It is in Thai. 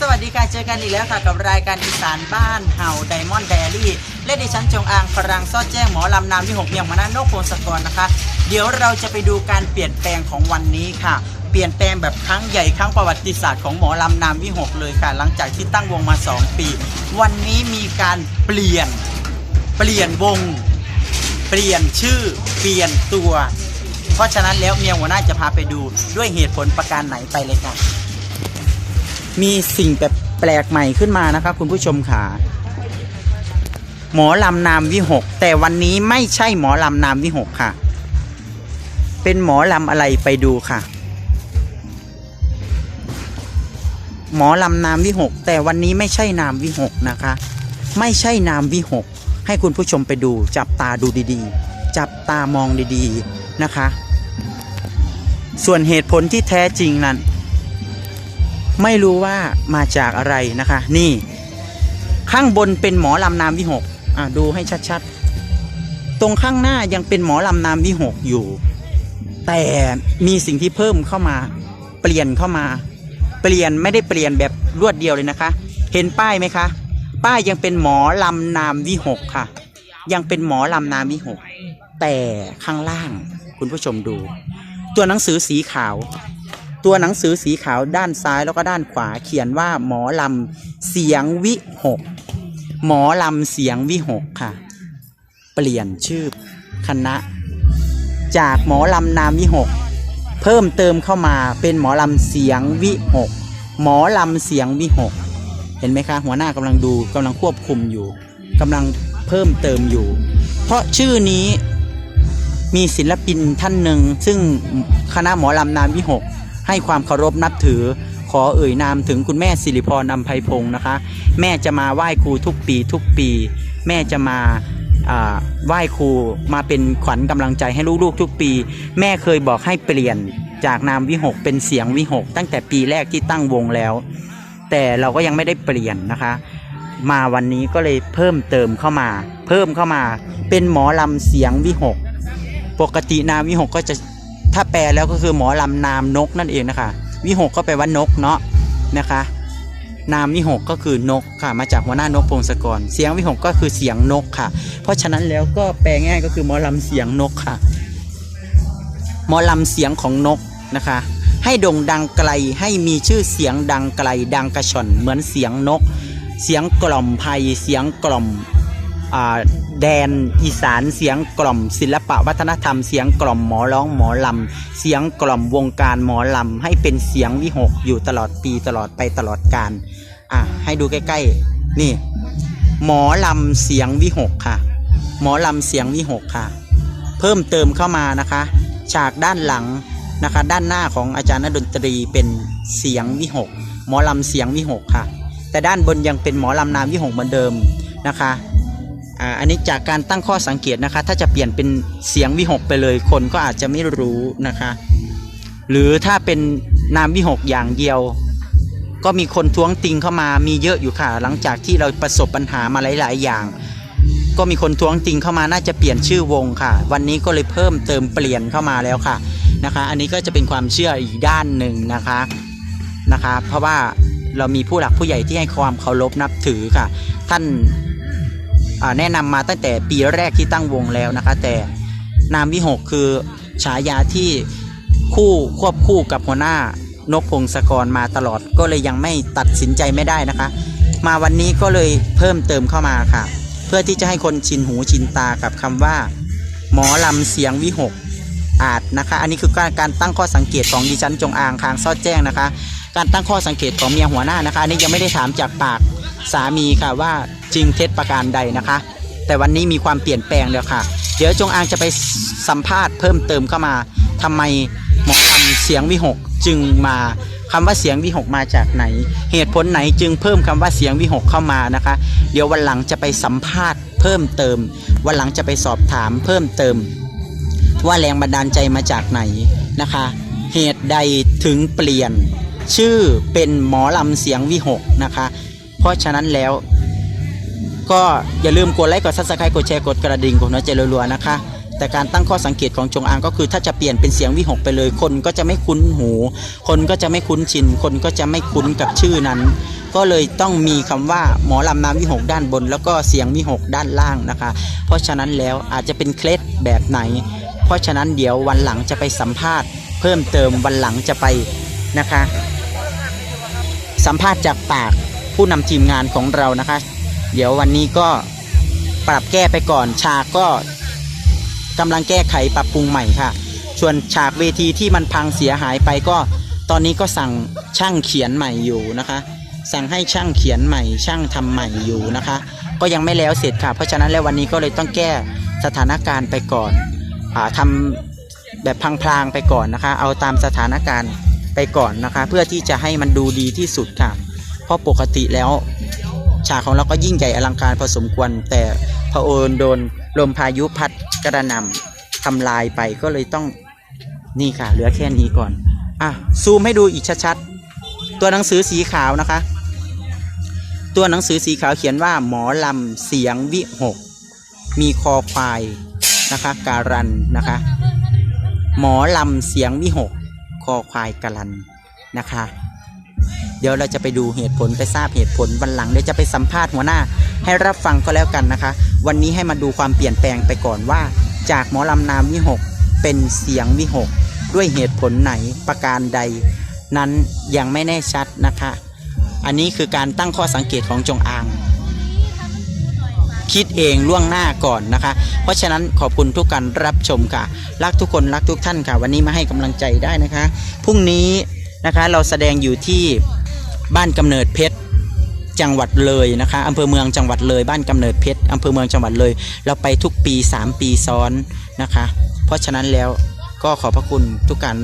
สวัสดีค่ะ เจอกันอีกแล้วค่ะ กับรายการอีสานบ้านเห่าไดมอนด์ไดอารี่และดิฉันจงอางพรังซอดแจ้งหมอลำนามที่หกเมียงมานะนกโพงศกรนะคะ เดี๋ยวเราจะไปดูการเปลี่ยนแปลงของวันนี้ค่ะ เปลี่ยนแปลงแบบครั้งใหญ่ครั้งประวัติศาสตร์ของหมอลำนามวิหกเลยค่ะ หลังจากที่ตั้งวงมา 2 ปี วันนี้มีการเปลี่ยน เปลี่ยนวง เปลี่ยนชื่อ เปลี่ยนตัว เพราะฉะนั้นแล้วเมียหัวหน้าจะพาไปดูด้วยเหตุผลประการไหนไปเลยค่ะ มีสิ่งแปลกใหม่ขึ้นมานะครับ คุณผู้ชมค่ะหมอลำนามวิหก แต่วันนี้ไม่ใช่หมอลำนามวิหกค่ะ เป็นหมอลำอะไรไปดูค่ะ หมอลำนามวิหก แต่วันนี้ไม่ใช่นามวิหกนะคะ ไม่ใช่นามวิหก ให้คุณผู้ชมไปดู จับตาดูดีๆ จับตามองดีๆนะคะ ส่วนเหตุผลที่แท้จริงนั้น ไม่รู้ว่ามาจากอะไรนะคะ นี่ ข้างบนเป็นหมอลำนามวิหกอะดูให้ชัดๆ ตรงข้างหน้ายังเป็นหมอลำนามวิหกอยู่ แต่มีสิ่งที่เพิ่มเข้ามา เปลี่ยนเข้ามา เปลี่ยนไม่ได้เปลี่ยนแบบรวดเดียวเลยนะคะ เห็นป้ายไหมคะ ป้ายยังเป็นหมอลำนามวิหกค่ะ ยังเป็นหมอลำนามวิหกแต่ข้างล่างคุณผู้ชมดู ตัวหนังสือสีขาว ตัวหนังสือสีขาวด้านซ้ายแล้วก็ด้านขวาเขียนว่าหมอลำเสียงวิหก หมอลำเสียงวิหกค่ะ เปลี่ยนชื่อคณะ จากหมอลำนามวิหก เพิ่มเติมเข้ามาเป็นหมอลำเสียงวิหก หมอลำเสียงวิหก เห็นไหมคะ หัวหน้ากำลังดูกำลังควบคุมอยู่กำลังเพิ่มเติมอยู่ เพราะชื่อนี้มีศิลปินท่านหนึ่ง ซึ่งคณะหมอลำนามวิหก ให้ความเคารพนับถือ ขอเอ่ยนามถึงคุณแม่สิริพรนำไพพงศ์นะคะ แม่จะมาไหว้ครูทุกปีทุกปี แม่จะมาอ่าไหว้ครูมาเป็นขวัญกำลังใจให้ลูกๆทุกปี แม่เคยบอกให้เปลี่ยนจากนามวิหกเป็นเสียงวิหก ตั้งแต่ปีแรกที่ตั้งวงแล้ว แต่เราก็ยังไม่ได้เปลี่ยนนะคะ มาวันนี้ก็เลยเพิ่มเติมเข้ามา เพิ่มเข้ามา เป็นหมอลำเสียงวิหก ปกตินามวิหกก็จะ ถ้าแปลแล้วก็คือหมอลำนามนกนั่นเองนะคะ วิหกก็แปลว่านกเนาะนะคะ นามวิหกก็คือนกค่ะ มาจากหัวหน้านกพงศกร เสียงวิหกก็คือเสียงนกค่ะ เพราะฉะนั้นแล้วก็แปลง่ายก็คือหมอลำเสียงนกค่ะ หมอลำเสียงของนกนะคะ ให้โด่งดังไกลให้มีชื่อเสียงดังไกลดังกระชอนเหมือนเสียงนก เสียงกล่อมไพเสียงกล่อม แดนอีสานเสียงกล่อม ศิลปะวัฒนธรรมเสียงกล่อมหมอร้องหมอลำ เสียงกล่อมวงการหมอลำ ให้เป็นเสียงวิหกอยู่ตลอดปีตลอดไปตลอดกาลอะให้ดูใกล้ๆ นี่ หมอลำเสียงวิหกค่ะ หมอลำเสียงวิหกค่ะ เพิ่มเติมเข้ามานะคะ ฉากด้านหลังนะคะ ด้านหน้าของอาจารย์นดนตรีเป็นเสียงวิหกหมอลำเสียงวิหกค่ะ แต่ด้านบนยังเป็นหมอลำนามวิหกเหมือนเดิมนะคะ อ่าอันนี้จากการตั้งข้อสังเกตนะคะ ถ้าจะเปลี่ยนเป็นเสียงวิหกไปเลย คนก็อาจจะไม่รู้นะคะ หรือถ้าเป็นนามวิหกอย่างเดียว ก็มีคนท้วงติงเข้ามามีเยอะอยู่ค่ะ หลังจากที่เราประสบปัญหามาหลาย ๆ อย่าง ก็มีคนท้วงติงเข้ามาน่าจะเปลี่ยนชื่อวงค่ะ วันนี้ก็เลยเพิ่มเติมเปลี่ยนเข้ามาแล้วค่ะนะคะ อันนี้ก็จะเป็นความเชื่ออีกด้านหนึ่งนะคะนะคะ เพราะว่าเรามีผู้หลักผู้ใหญ่ที่ให้ความเคารพนับถือค่ะ ท่าน แนะนำมาตั้งแต่ปีแรกที่ตั้งวงแล้วนะคะ แต่นามวิหกคือฉายาที่คู่ควบคู่กับหัวหน้านกพงศกรมาตลอดก็เลยยังไม่ตัดสินใจไม่ได้นะคะ มาวันนี้ก็เลยเพิ่มเติมเข้ามาค่ะ เพื่อที่จะให้คนชินหูชินตากับคำว่า หมอลำเสียงวิหกอาจนะคะ อันนี้คือการการตั้งข้อสังเกตของดิฉันจงอางคางซอดแจ้งนะคะ การตั้งข้อสังเกตของเมียหัวหน้านะคะอันนี้ยังไม่ได้ถามจากปากสามีค่ะว่าจริงเท็จประการใดนะคะ แต่วันนี้มีความเปลี่ยนแปลงแล้วค่ะ เดี๋ยวจงอางจะไปสัมภาษณ์เพิ่มเติมเข้ามาทำไมหมอลำเสียงวิหกจึงมาคำว่าเสียงวิหกมาจากไหน เหตุผลไหนจึงเพิ่มคำว่าเสียงวิหกเข้ามานะคะ เดี๋ยววันหลังจะไปสัมภาษณ์เพิ่มเติม วันหลังจะไปสอบถามเพิ่มเติม ว่าแรงบันดาลใจมาจากไหนนะคะ เหตุใดถึงเปลี่ยน ชื่อเป็นหมอลำเสียงวิหกนะคะ เพราะฉะนั้นแล้ว ก็อย่าลืมกดไลค์กดซับสไครต์กดแชร์กดกระดิ่งกดหัวใจรัวๆนะคะ แต่การตั้งข้อสังเกตของจงอางก็คือถ้าจะเปลี่ยนเป็นเสียงวิหกไปเลย คนก็จะไม่คุ้นหู คนก็จะไม่คุ้นชิน คนก็จะไม่คุ้นกับชื่อนั้น ก็เลยต้องมีคำว่าหมอลำน้ำวิหกด้านบน แล้วก็เสียงวิหกด้านล่างนะคะ เพราะฉะนั้นแล้วอาจจะเป็นเคล็ดแบบไหน เพราะฉะนั้นเดี๋ยววันหลังจะไปสัมภาษณ์ เพิ่มเติมวันหลังจะไปนะคะ สัมภาษณ์จากปากผู้นำทีมงานของเรานะคะ เดี๋ยววันนี้ก็ปรับแก้ไปก่อน ฉากก็กำลังแก้ไขปรับปรุงใหม่ค่ะ ส่วนฉากเวทีที่มันพังเสียหายไปก็ ตอนนี้ก็สั่งช่างเขียนใหม่อยู่นะคะ สั่งให้ช่างเขียนใหม่ ช่างทำใหม่อยู่นะคะ ก็ยังไม่แล้วเสร็จค่ะ เพราะฉะนั้นแล้ววันนี้ก็เลยต้องแก้สถานการณ์ไปก่อนอทำแบบพลางๆไปก่อนนะคะ เอาตามสถานการณ์ ไปก่อนนะคะ เพื่อที่จะให้มันดูดีที่สุดค่ะ เพราะปกติแล้ว ฉากของเราก็ยิ่งใหญ่อลังการพอสมควร แต่พอโอนโดนลมพายุพัดกระหน่ำทำลายไปก็เลยต้องนี่ค่ะ เหลือแค่นี้ก่อน อะ ซูมให้ดูอีกชัดๆ ตัวหนังสือสีขาวนะคะ ตัวหนังสือสีขาวเขียนว่า หมอลำเสียงวิหก มีคอควายนะคะ การันนะคะ หมอลำเสียงวิหก คอควายการันนะคะ เดี๋ยวเราจะไปดูเหตุผลไปทราบเหตุผลวันหลังเดี๋ยวจะไปสัมภาษณ์หัวหน้าให้รับฟังก็แล้วกันนะคะ วันนี้ให้มาดูความเปลี่ยนแปลงไปก่อนว่า จากหมอลำนามวิหกเป็นเสียงวิหกด้วยเหตุผลไหนประการใด นั้นยังไม่แน่ชัดนะคะ อันนี้คือการตั้งข้อสังเกตของจงอาง คิดเองล่วงหน้าก่อนนะคะ เพราะฉะนั้นขอบคุณทุกการรับชมค่ะ รักทุกคนรักทุกท่านค่ะ วันนี้มาให้กำลังใจได้นะคะพรุ่งนี้นะคะเราแสดงอยู่ที่บ้านกำเนิดเพชรจังหวัดเลยนะคะอำเภอเมืองจังหวัดเลย บ้านกำเนิดเพชรอำเภอเมืองจังหวัดเลย เราไปทุกปี 3 ปีซ้อนนะคะ เพราะฉะนั้นแล้วก็ขอบพระคุณทุกการ